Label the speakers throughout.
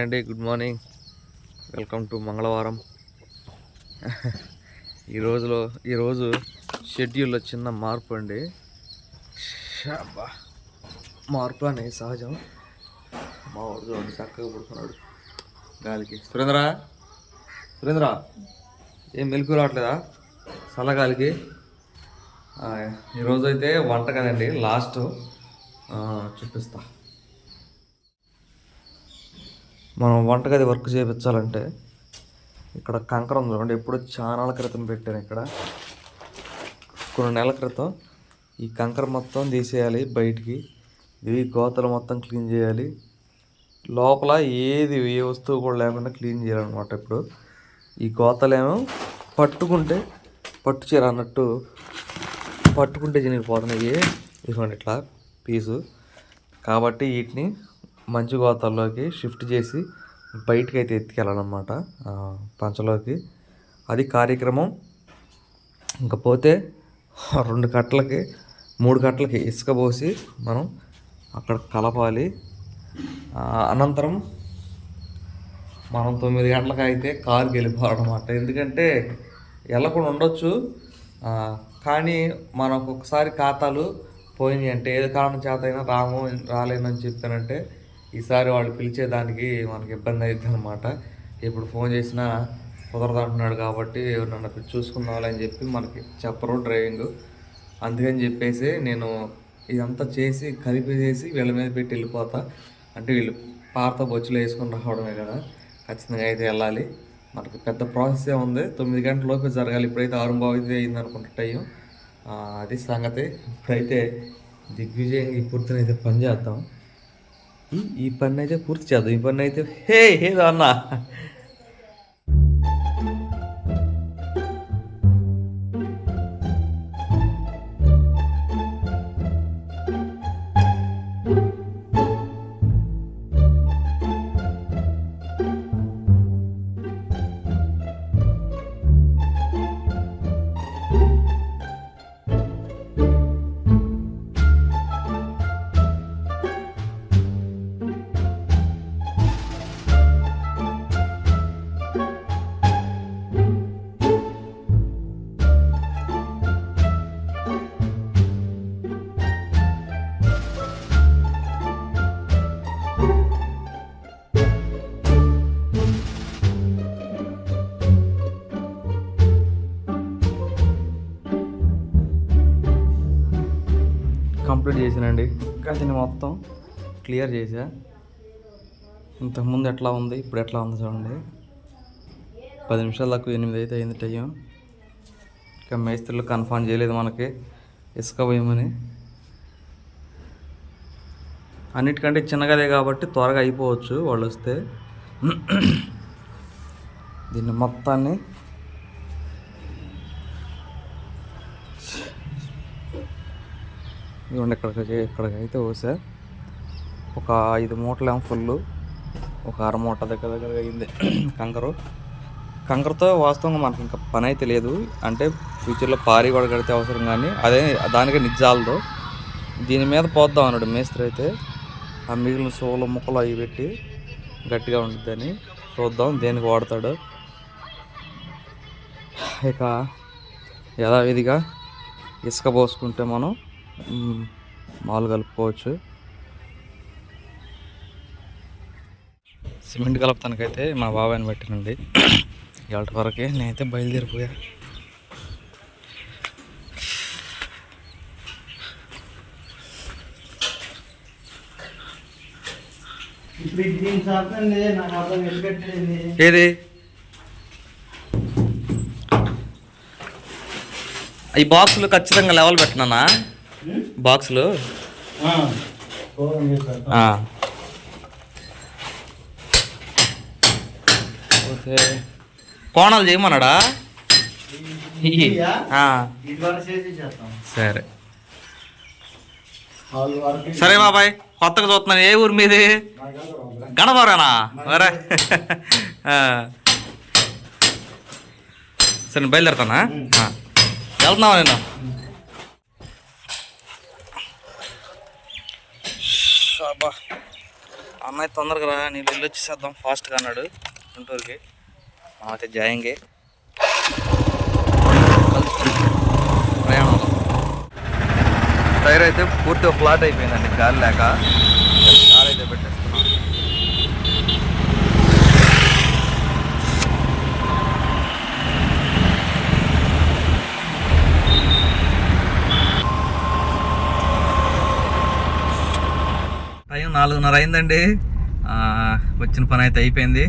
Speaker 1: Hi అండి good morning. Welcome to మంగళవారం. ఈ రోజులో ఈరోజు షెడ్యూల్లో చిన్న మార్పు అండి. మార్పు అనేది సహజం. మా వాడు చూడండి చక్కగా పడుకున్నాడు. గాలికి. సురేంద్ర? సురేంద్ర ఏం మెలకు రావట్లేదా? చల్లగాలికి ఈరోజు అయితే వంట కదండి లాస్ట్. చూపిస్తాను చూపిస్తా. మనం వంటగది వర్క్ చేయించాలంటే ఇక్కడ కంకరం చూడండి. ఎప్పుడు చాలా క్రితం పెట్టాను ఇక్కడ. కొన్ని నెలల క్రితం ఈ కంకర మొత్తం తీసేయాలి బయటికి. ఇవి గోతలు మొత్తం క్లీన్ చేయాలి. లోపల ఏది ఏ వస్తువు కూడా లేకుండా క్లీన్ చేయాలన్నమాట ఇప్పుడు. ఈ గోతలేమో పట్టుకుంటే పట్టు చీర అన్నట్టు పట్టుకుంటే చినిగిపోతున్నాయి. ఇదిగోండి ఇట్లా పీసు. కాబట్టి వీటిని మంచి గోతాల్లోకి షిఫ్ట్ చేసి బయటికి అయితే ఎత్తుకెళ్ళాలన్నమాట పంచలోకి. అది కార్యక్రమం. ఇంకపోతే రెండు కట్టలకి మూడు కట్టలకి ఇసుక పోసి మనం అక్కడ కలపాలి. అనంతరం మనం తొమ్మిది గంటలకు అయితే కారుకి వెళ్ళిపోవాలన్నమాట. ఎందుకంటే వెళ్ళకుండా ఉండొచ్చు. కానీ మనకు ఒకసారి ఖాతాలు పోయినాయి అంటే ఏది కారణం చేత అయినా రాము రాలేనని చెప్పానంటే ఈసారి వాళ్ళు పిలిచేదానికి మనకి ఇబ్బంది అవుతుంది అనమాట ఇప్పుడు ఫోన్ చేసినా కుదరదు అంటున్నాడు కాబట్టి నన్ను అక్కడ చూసుకుందాం అని చెప్పి మనకి చెప్పరు డ్రైవింగ్. అందుకని చెప్పేసి నేను ఇదంతా చేసి కలిపేసేసి వీళ్ళ మీద పెట్టి వెళ్ళిపోతా. అంటే వీళ్ళు పాత బొచ్చులు వేసుకొని రావడమే కదా. ఖచ్చితంగా అయితే వెళ్ళాలి. మనకి పెద్ద ప్రాసెస్ ఉంది. తొమ్మిది గంటల లోపు జరగాలి. ఇప్పుడైతే ఆరు బాగుంది అయింది అనుకుంటా టైం అది సంగతి. ఇప్పుడైతే దిగ్విజయంగా ఈ పూర్తినైతే పని చేద్దాం. ఈ- ఈ పని అయితే పూర్తి చేద్దాం ఈ పని అయితే హే హే అన్న కంప్లీట్ చేసానండి. గదిని మొత్తం క్లియర్ చేసా. ఇంతకుముందు ఎట్లా ఉంది ఇప్పుడు ఎట్లా ఉంది చూడండి. పది నిమిషాలు దాకా ఎనిమిది అయితే అయింది టైం. ఇంకా మేస్త్రులు కన్ఫర్మ్ చేయలేదు మనకి ఇసుక పోయమని అన్నిటికంటే చిన్నగదే కాబట్టి త్వరగా అయిపోవచ్చు వాళ్ళు వస్తే. దీన్ని మొత్తాన్ని ఇదిగోండి ఇక్కడికి ఇక్కడికి అయితే పోసా. ఒక ఐదు మూటలేమో ఫుల్ ఒక అర మూట దగ్గర దగ్గర అయింది కంకరు. కంకరతో వాస్తవంగా మనకి ఇంకా పని అయితే లేదు. అంటే ఫ్యూచర్లో పారి కూడా కడితే అవసరం కానీ అదే దానికి నిజాలదు. దీని మీద పోద్దాం అన్నాడు మేస్త్రి అయితే. ఆ మిగిలిన సోలు ముక్కలు అవి పెట్టి గట్టిగా ఉంటుందని చూద్దాం దేనికి వాడతాడు. ఇక యథావిధిగా ఇసుక పోసుకుంటే మనం మాలు కలుపుకోవచ్చు. సిమెంట్ కలపటానికైతే మా బాబాయ్ని పెట్టినండి. ఇవాళ వరకే నేనైతే బయలుదేరిపోయా. ఏది? ఈ బాక్సులు ఖచ్చితంగా లెవెల్ పెట్టినానా? బాక్సులు. ఓకే. కోణాలు చేయమన్నాడా? ఇయ్యి. ఆ,
Speaker 2: ఇది వరకు చేసి చేస్తాం
Speaker 1: సరే. సరే బాబాయ్ కొత్తగా చూస్తున్నాను. ఏ ఊరు మీది? గణపవరేనా? మరే ఆ. సరే నేను బయలుదేరుతానా? ఆ. వెళ్తున్నావా నేను? అన్నయ్య తొందరగా రా నేను వెళ్ళి వచ్చేసేద్దాం ఫాస్ట్గా అన్నాడు గుంటూరుకి. అయితే జాయింగే ప్రయాణంలో టైర్ అయితే పూర్తిగా ఫ్లాట్ అయిపోయిందండి గాలి లేక గాలి అయితే పెట్టేస్తున్నాం టైం నాలుగున్నర అయిందండి. వచ్చిన పని అయితే అయిపోయింది.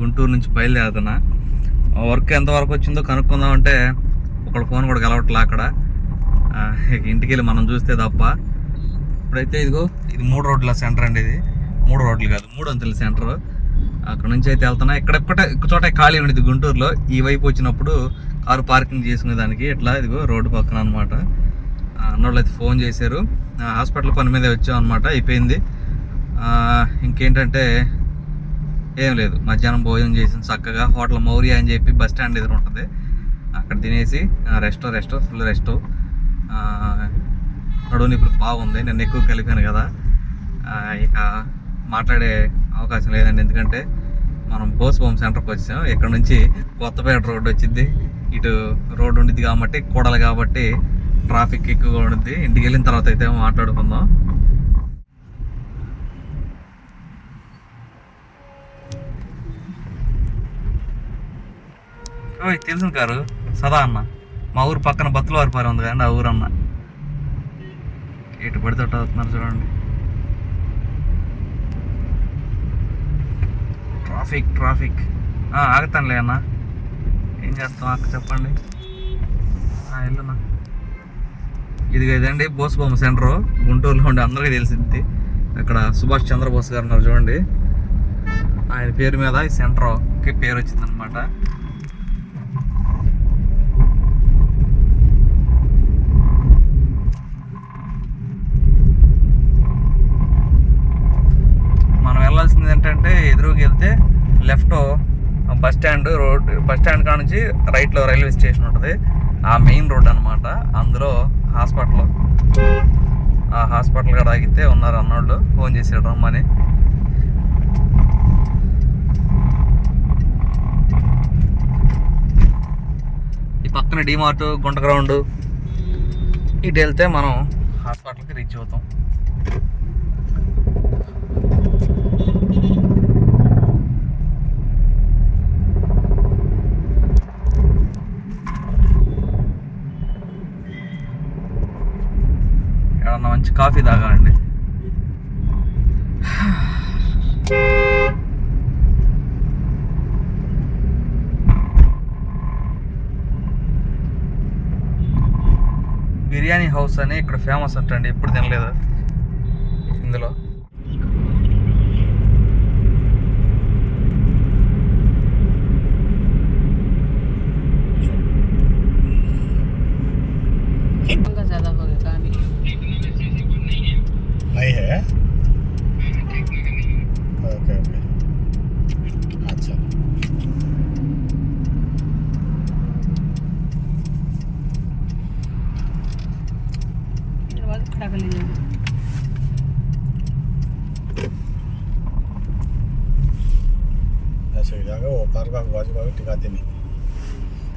Speaker 1: గుంటూరు నుంచి బయలుదేరుతున్నా. వర్క్ ఎంతవరకు వచ్చిందో కనుక్కుందాం అంటే ఒకళ్ళ ఫోన్ కూడా కలవట్లే అక్కడ. ఇక ఇంటికి వెళ్ళి మనం చూస్తే తప్ప. ఇప్పుడైతే ఇదిగో ఇది మూడు రోడ్ల సెంటర్ అండి ఇది. మూడు రోడ్లు కాదు మూడు అంతల సెంటర్. అక్కడ నుంచి అయితే వెళ్తున్నా. ఇక్కడ ఒక్కటే ఒక చోట ఖాళీ ఉండేది గుంటూరులో. ఈ వైపు వచ్చినప్పుడు కారు పార్కింగ్ చేసుకునే దానికి ఇట్లా ఇదిగో రోడ్డు పక్కన అనమాట అన్నోళ్ళు అయితే ఫోన్ చేశారు. హాస్పిటల్ పని మీద వచ్చాం అనమాట అయిపోయింది. ఇంకేంటంటే ఏం లేదు. మధ్యాహ్నం భోజనం చేసిన చక్కగా హోటల్ మౌర్య అని చెప్పి బస్ స్టాండ్ ఎదురు ఉంటుంది. అక్కడ తినేసి రెస్ట్ రెస్ట్ ఫుల్ రెస్ట్. నడువుని ఇప్పుడు బాగుంది. నేను ఎక్కువ కలిపాను కదా. ఇక మాట్లాడే అవకాశం లేదండి. ఎందుకంటే మనం బోస్బొమ్మ సెంటర్కి వచ్చాం. ఇక్కడ నుంచి కొత్తపేట రోడ్డు వచ్చింది. ఇటు రోడ్డు ఉండిద్ది కాబట్టి కూడలు కాబట్టి ట్రాఫిక్ ఎక్కువగా ఉండిద్ది. ఇంటికి వెళ్ళిన తర్వాత అయితే మాట్లాడుకుందాం. ఓయ్ తెలుసు గారు సదా అన్న. మా ఊరు పక్కన బతులవారిపారి ఉంది కదండి ఆ ఊరు అన్న ఎటు పడితే అవుతున్నారు చూడండి. Traffic traffic. ఆ, ఆగుతానులే అన్న. ఏం చేస్తాం? అక్క చెప్పండి. వెళ్ళున్నా ఇది ఇదండి బోసుబొమ్మ సెంటర్. గుంటూరులో ఉండి అందరికీ తెలిసింది ఇక్కడ సుభాష్ చంద్రబోస్ గారు ఉన్నారు చూడండి. ఆయన పేరు మీద ఈ సెంటర్కి పేరు వచ్చిందనమాట మనం వెళ్ళాల్సింది ఏంటంటే ఎదురుకి వెళ్తే left bus stand road bus stand కాడ నుంచి రైట్లో రైల్వే స్టేషన్ ఉంటుంది. ఆ మెయిన్ రోడ్ అనమాట అందులో హాస్పిటల్. ఆ హాస్పిటల్ కాడ ఆగితే ఉన్నారు అన్నోళ్ళు. ఫోన్ చేసాడు రమ్మని. ఈ పక్కన డిమార్ట్ గుంట గ్రౌండ్. ఇటు వెళ్తే మనం హాస్పిటల్కి రీచ్ అవుతాం. ఏమన్నా కాఫీ తాగాలండి. బిర్యానీ హౌస్ అని ఇక్కడ ఫేమస్ అంటండి ఎప్పుడు తినలేదు. ఇందులో.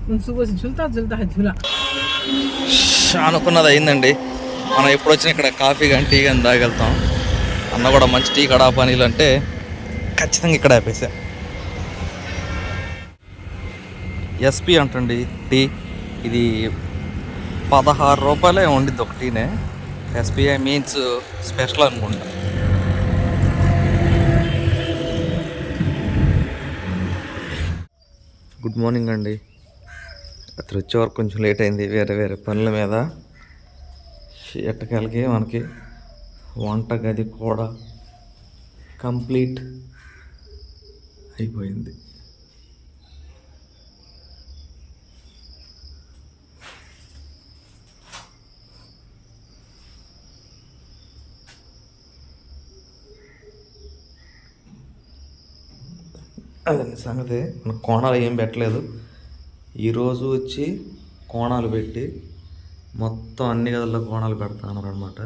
Speaker 3: చూస్తా చూస్తా ఝులా
Speaker 1: అనుకున్నది అయిందండి. మనం ఎప్పుడు వచ్చినా ఇక్కడ కాఫీ కానీ టీ కానీ తాగెళ్తాం. అన్న కూడా మంచి టీ కడా పనీలు అంటే ఖచ్చితంగా ఇక్కడ ఆపేసా. ఎస్పి అంటండి టీ. ఇది పదహారు రూపాయలే ఉండిద్ది ఒక టీనే. ఎస్బీఐ మీన్స్ స్పెషల్ అనుకుంటా. గుడ్ మార్నింగ్ అండి. అతను వచ్చే వరకు కొంచెం లేట్ అయింది వేరే వేరే పనుల మీద. ఎట్టకాలకి మనకి వంట గది కూడా కంప్లీట్ అయిపోయింది. అదండి సంగతి. మన కోణాలు ఏం పెట్టలేదు. ఈరోజు వచ్చి కోణాలు పెట్టి మొత్తం అన్ని గదుల్లో కోణాలు పెడతాను అనమాట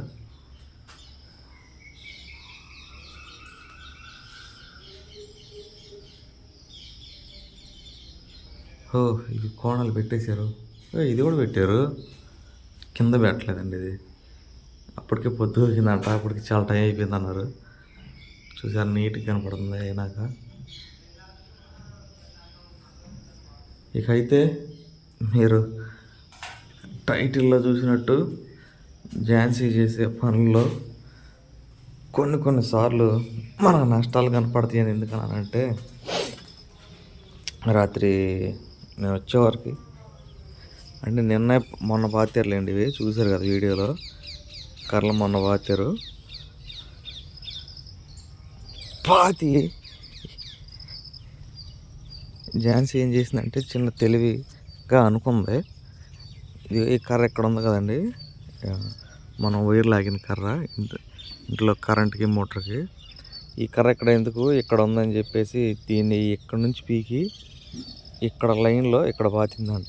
Speaker 1: ఓ ఇది కోణాలు పెట్టేశారు. ఇది కూడా పెట్టారు. కింద పెట్టలేదండి ఇది. అప్పటికే పొద్దు వచ్చిందంట అప్పటికి చాలా టైం అయిపోయింది అన్నారు చూసారు నీట్గా కనపడుతుంది అయినాక. ఇకైతే మీరు టైటిల్లో చూసినట్టు ఝాన్సీ చేసే పనుల్లో కొన్ని కొన్నిసార్లు మన నష్టాలు కనపడతాయి అని ఎందుకనంటే రాత్రి నేను వచ్చేవారికి అంటే నిన్న మొన్న పాతారులేండి ఇవి చూశారు కదా వీడియోలో కర్రలు మొన్న పాతారు. పాతి ఝాన్సీ ఏం చేసిందంటే చిన్న తెలివిగా అనుకుంది. ఇది ఈ కర్ర ఎక్కడ ఉంది కదండి? మనం వైర్ లాగిన కర్ర ఇంట్లో కరెంట్కి మోటార్కి. ఈ కర్ర ఇక్కడ ఎందుకు? ఇక్కడ ఉందని చెప్పేసి దీన్ని ఇక్కడ నుంచి పీకి? ఇక్కడ లైన్లో ఇక్కడ పాతిందంట.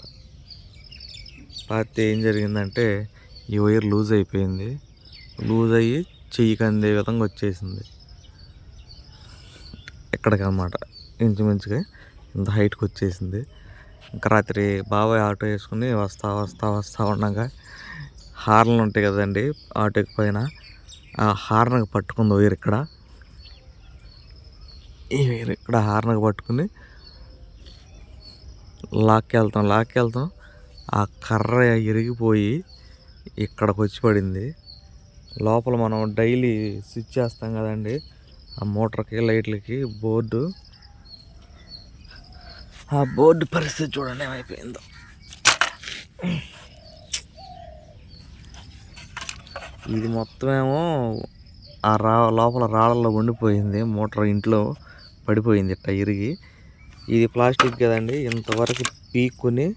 Speaker 1: పాతితే ఏం జరిగిందంటే ఈ వైర్ లూజ్ అయిపోయింది. లూజ్ అయ్యి చెయ్యికి అందే విధంగా వచ్చేసింది. ఎక్కడికన్నమాట ఇంచుమించుగా ఇంత హైట్కి వచ్చేసింది. ఇంకా రాత్రి బాబాయ్ ఆటో వేసుకుని వస్తా వస్తా వస్తా ఉండగా హార్న్లు ఉంటాయి కదండి ఆటోకి పైన. ఆ హార్న్కి పట్టుకుంది వైర్ ఇక్కడ. ఈ వైర్ ఇక్కడ హార్న్కి పట్టుకుని లాక్కి వెళ్తాం లాక్కి వెళ్తాం. ఆ కర్ర ఇరిగిపోయి ఇక్కడికి వచ్చి పడింది. లోపల మనం డైలీ స్విచ్ చేస్తాం కదండి. ఆ మోటార్కి లైట్లకి బోర్డు. ఆ బోర్డు పరిస్థితి చూడండి ఏమైపోయిందో. ఇది మొత్తం ఏమో ఆ రా లోపల రాళ్ళలో ఉండిపోయింది మోటార్ ఇంట్లో పడిపోయింది ఇట్ట ఇరిగి. ఇది ప్లాస్టిక్ కదండి ఇంతవరకు పీక్కుని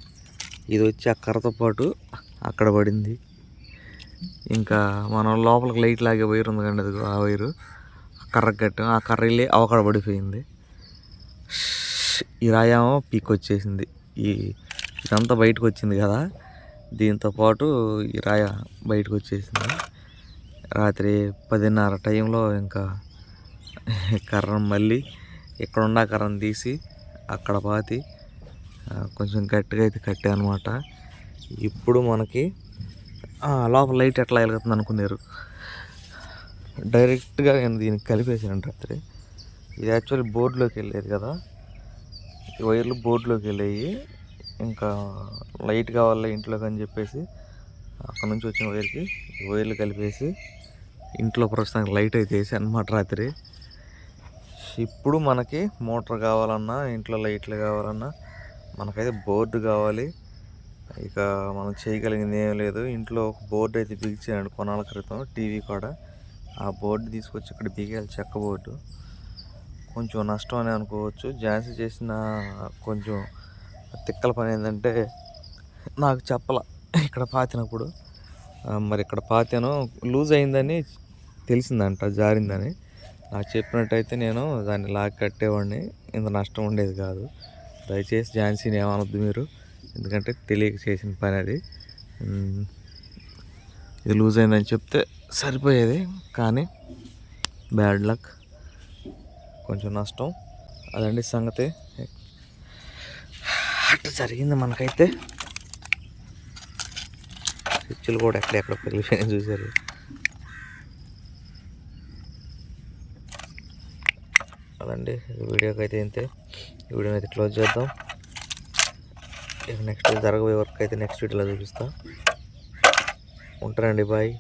Speaker 1: ఇది వచ్చి ఆ కర్రతో పాటు అక్కడ పడింది. ఇంకా మనం లోపలికి లైట్ లాగే వైర్ ఉంది కండి ఆ వైరు. ఆ కర్రకు కట్టాం ఆ కర్ర వెళ్ళి అవకడ పడిపోయింది. ఈ రాయేమో పీక్ వచ్చేసింది ఈ ఇదంతా బయటకు వచ్చింది కదా. దీంతో పాటు ఈ రాయ బయటకు వచ్చేసింది రాత్రి పదిన్నర టైంలో ఇంకా కర్రను మళ్ళీ ఇక్కడ ఉన్న కర్రను తీసి అక్కడ పాతి కొంచెం గట్టిగా అయితే కట్టాను అనమాట ఇప్పుడు మనకి లోపల లైట్ ఎట్లా వెలుగుతుంది అనుకున్నారు? డైరెక్ట్గా నేను దీనికి కలిపేసాను రాత్రి. ఇది యాక్చువల్లీ బోర్డులోకి వెళ్ళేది కదా. ఈ వైర్లు బోర్డులోకి వెళ్ళాయి. ఇంకా లైట్ కావాలి ఇంట్లోకి అని చెప్పేసి అక్కడ నుంచి వచ్చిన వైర్కి వైర్లు కలిపేసి ఇంట్లో ప్రస్తుతానికి లైట్ అయితే వేసి అనమాట రాత్రి. ఇప్పుడు మనకి మోటార్ కావాలన్నా ఇంట్లో లైట్లు కావాలన్నా మనకైతే బోర్డు కావాలి. ఇక మనం చేయగలిగింది ఏం లేదు. ఇంట్లో ఒక బోర్డు అయితే బిగించాడు కొనాల క్రితం టీవీ కూడా. ఆ బోర్డు తీసుకొచ్చి ఇక్కడ బిగాలి చెక్క బోర్డు. కొంచెం నష్టం అని అనుకోవచ్చు. ఝాన్సీ చేసిన కొంచెం తిక్కల పని ఏంటంటే నాకు చెప్పల. ఇక్కడ పాతినప్పుడు. మరి ఇక్కడ పాతాను. లూజ్ అయిందని తెలిసిందంట జారిందని. నాకు చెప్పినట్టయితే నేను దాన్ని లాక్ కట్టేవాడిని. ఇంత నష్టం ఉండేది కాదు. దయచేసి ఝాన్సీని ఏమనొద్దు మీరు. ఎందుకంటే తెలియక చేసిన పని అది. ఇది లూజ్ అయిందని చెప్తే సరిపోయేది. కానీ బ్యాడ్ లక్. కొంచెం నష్టం. అదండి సంగతి. అట్లా జరిగింది మనకైతే. స్విచ్లు కూడా ఎక్కడెక్కడ పగిలిపోయాయి చూసారు అదండి వీడియోకి అయితే ఇంతే. ఈ వీడియోని అయితే క్లోజ్ చేద్దాం. ఇక నెక్స్ట్ జరగబోయే వర్క్ అయితే నెక్స్ట్ వీడియోలో చూపిస్తా. ఉంటానండి బాయ్.